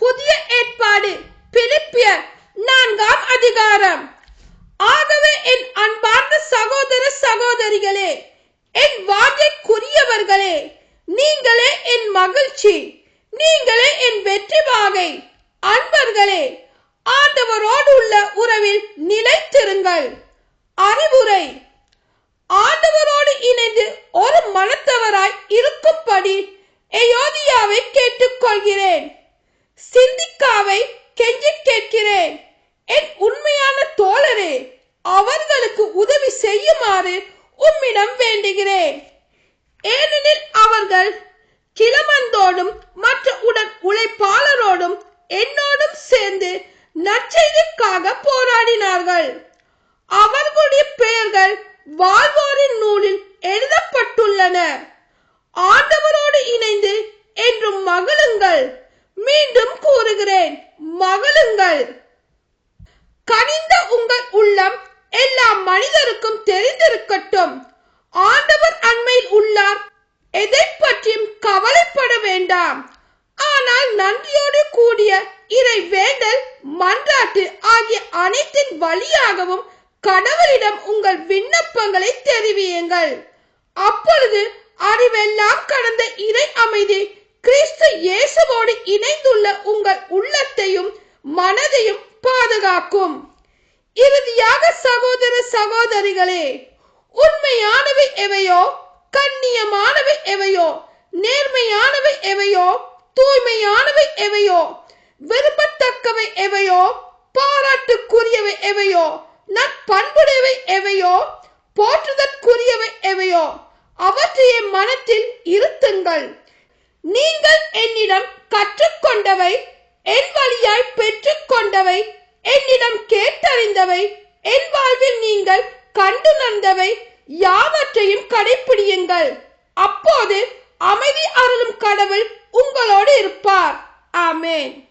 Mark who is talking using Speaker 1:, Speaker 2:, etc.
Speaker 1: புதிய ஏற்பாடு. பிலிப்பியர் நான்காம் அதிகாரம். ஆகவே என் அன்பார்ந்த சகோதர சகோதரிகளே என் வாஞ்சைக்குரியவர்களே நீங்களே என் மகிழ்ச்சி நீங்களே என் வெற்றி வாகை. அன்பர்களே ஆண்டவரோடு உள்ள உறவில் நிலைத்திருங்கள். அறிவுரை. ஆண்டவரோடு இணைந்து ஒரு மனத்தவராய் இருக்கும்படி எயோதியாவை கேட்டுக்கொள்கிறேன். சிந்திக்காவை கெஞ்சி கேட்கிறேன். என் உண்மையான தோழரே அவர்களுக்கு உதவி செய்யுமாறு உம்மிடம் வேண்டுகிறேன். ஏனெனில் அவர்கள் கிளமந்தோடும் மற்ற உடன் உழைப்பாளரோடும் என்னோடும் சேர்ந்து நற்செய்திக்காக போராடினார்கள். அவர்களுடைய பெயர்கள் வாழ்வோரின் நூலில் எழுதப்பட்டுள்ளன. ஆண்டவரோடு இணைந்து என்றும் மகளுங்கள் மீண்டும் கூறுகிறேன். மகளுங்கள் கனிந்த உங்கள் உள்ளம் எல்லா மனிதருக்கும் தெரிந்திருக்கட்டும். ஆண்டவர் அண்மையில் உள்ளார். எதை பற்றியும் கவலைப்பட வேண்டாம். ஆனால் நன்றியோடு கூடிய இறை வேண்டல் மன்றாட்டு ஆகிய அனைத்தின் வழியாகவும் கடவுளிடம் உங்கள் விண்ணப்பங்களை தெரிவியுங்கள். அப்பொழுது அறிவெல்லாம் கடந்த இறை அமைதி கிறிஸ்து இயேசுவோடு இணைந்துள்ள உங்கள் உள்ளத்தையும் மனதையும் பாதுகாக்கும். இறுதியாக சகோதர சகோதரிகளே உண்மையானவை எவையோ கண்ணியமானவை எவையோ நேர்மையானவை எவையோ தூய்மையானவை எவையோ விரும்பத்தக்கவை எவையோ பாராட்டுக்குரியவை எவையோ நற்பண்புடையவை எவையோ போற்றுதற்குரியவை எவையோ அவற்றைய மனத்தில் இருத்துங்கள். நீங்கள் என்னிடம் கற்றுக்கொண்டவை என் வழியாய் பெற்றுக்கொண்டவை என்னிடம் கேட்டறிந்தவை என் வாழ்வில் நீங்கள் கண்டு நந்தவை யாவற்றையும் கடைப்பிடியுங்கள். அப்போது அமைதி அருளும் கடவுள் உங்களோடு இருப்பார். ஆமேன்.